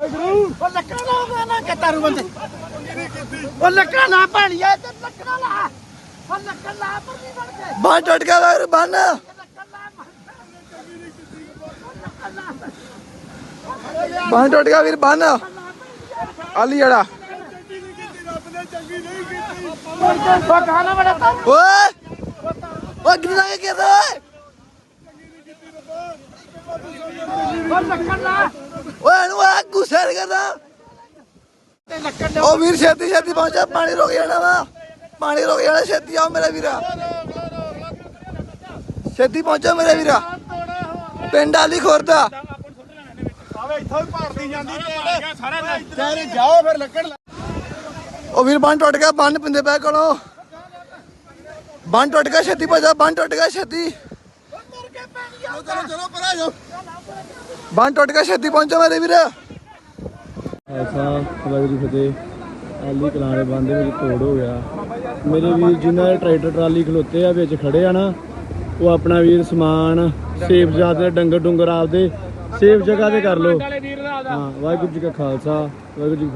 ਉਹ ਲੱਕੜਾ ਨਾ ਨਾ ਕਤਾਰੂ ਬੰਦੇ। ਉਹ ਲੱਕੜਾ ਨਾ ਪਾਣੀਆ ਤੇ ਲੱਕੜਾ ਲਾ। ਉਹ ਲੱਕੜਾ ਲਾ ਪਰ ਨਹੀਂ ਬਣ ਕੇ ਬੰਨ ਟੁੱਟ ਗਿਆ ਵੀਰ ਬੰਨ ਬੰਨ ਟੁੱਟ ਗਿਆ ਵੀਰ ਬੰਨ ਆਲੀ ਜੜਾ ਉਹ ਗਾਣਾ ਬੜਾ ਤਾਂ ਓਏ ਓਏ ਕਿੰਨਾ ਕੇ ਕਿਹਦਾ ਉਹ ਲੱਕੜਾ ਲਾ। ਓਏ ਇਹਨੂੰ ਆ ਗੁੱਸਾ ਨੀ ਕਰਦਾ। ਉਹ ਵੀਰ ਛੇਤੀ ਛੇਤੀ ਪਹੁੰਚਾ ਪਾਣੀ ਰੁਕ ਜਾਣਾ ਵਾ। ਪਾਣੀ ਰੁਕ ਜਾਣਾ ਛੇਤੀ ਆਓ ਮੇਰੇ ਵੀਰਾ। ਛੇਤੀ ਪਹੁੰਚੋ ਮੇਰੇ ਵੀਰਾ। ਪਿੰਡ ਆਲੀ ਖੁਰਦਾ। ਸਾਰੇ ਜਾਓ ਫਿਰ ਲੱਕੜ ਲਾ ਉਹ ਵੀਰ ਬੰਨ ਟੁੱਟ ਗਿਆ ਬੰਨ ਪਿੰਦੇ ਪੈ ਕੋਲੋਂ। ਬੰਨ ਟੁੱਟ ਗਿਆ ਛੇਤੀ ਭਜਾ ਬੰਨ ਟੁੱਟ ਗਿਆ ਛੇਤੀ। ਚਲੋ ਚਲੋ ਪਰਾਂ ਜਾਓ ਬੰਨ ਟੁੱਟ ਗਿਆ, ਛੇਤੀ ਪਹੁੰਚੋ ਮੇਰੇ ਵੀਰ। ਐਸਾ ਵਾਹਿਗੁਰੂ ਫਤਿਹ। ਆਲੀ ਕਲਾਣੇ ਬੰਦੇ ਵਿੱਚ ਤੋੜ ਹੋ ਗਿਆ। ਮੇਰੇ ਵੀਰ ਜਿਨ੍ਹਾਂ ਦੇ ਟਰੈਕਟਰ ਟਰਾਲੀ ਖਲੋਤੇ ਆ, ਵਿੱਚ ਖੜੇ ਆ ਨਾ, ਉਹ ਆਪਣਾ ਵੀਰ ਸਮਾਨ ਸੇਫ ਜਾਤ ਦੇ ਡੰਗਰ ਡੁੰਗਰ ਆਪਦੇ ਸੇਫ ਜਗ੍ਹਾ ਤੇ ਕਰ ਲੋ ਹਾਂ, ਵਾਹਿਗੁਰੂ ਜੀ ਕਾ ਖਾਲਸਾ, ਵਾਹਿਗੁਰੂ ਜੀ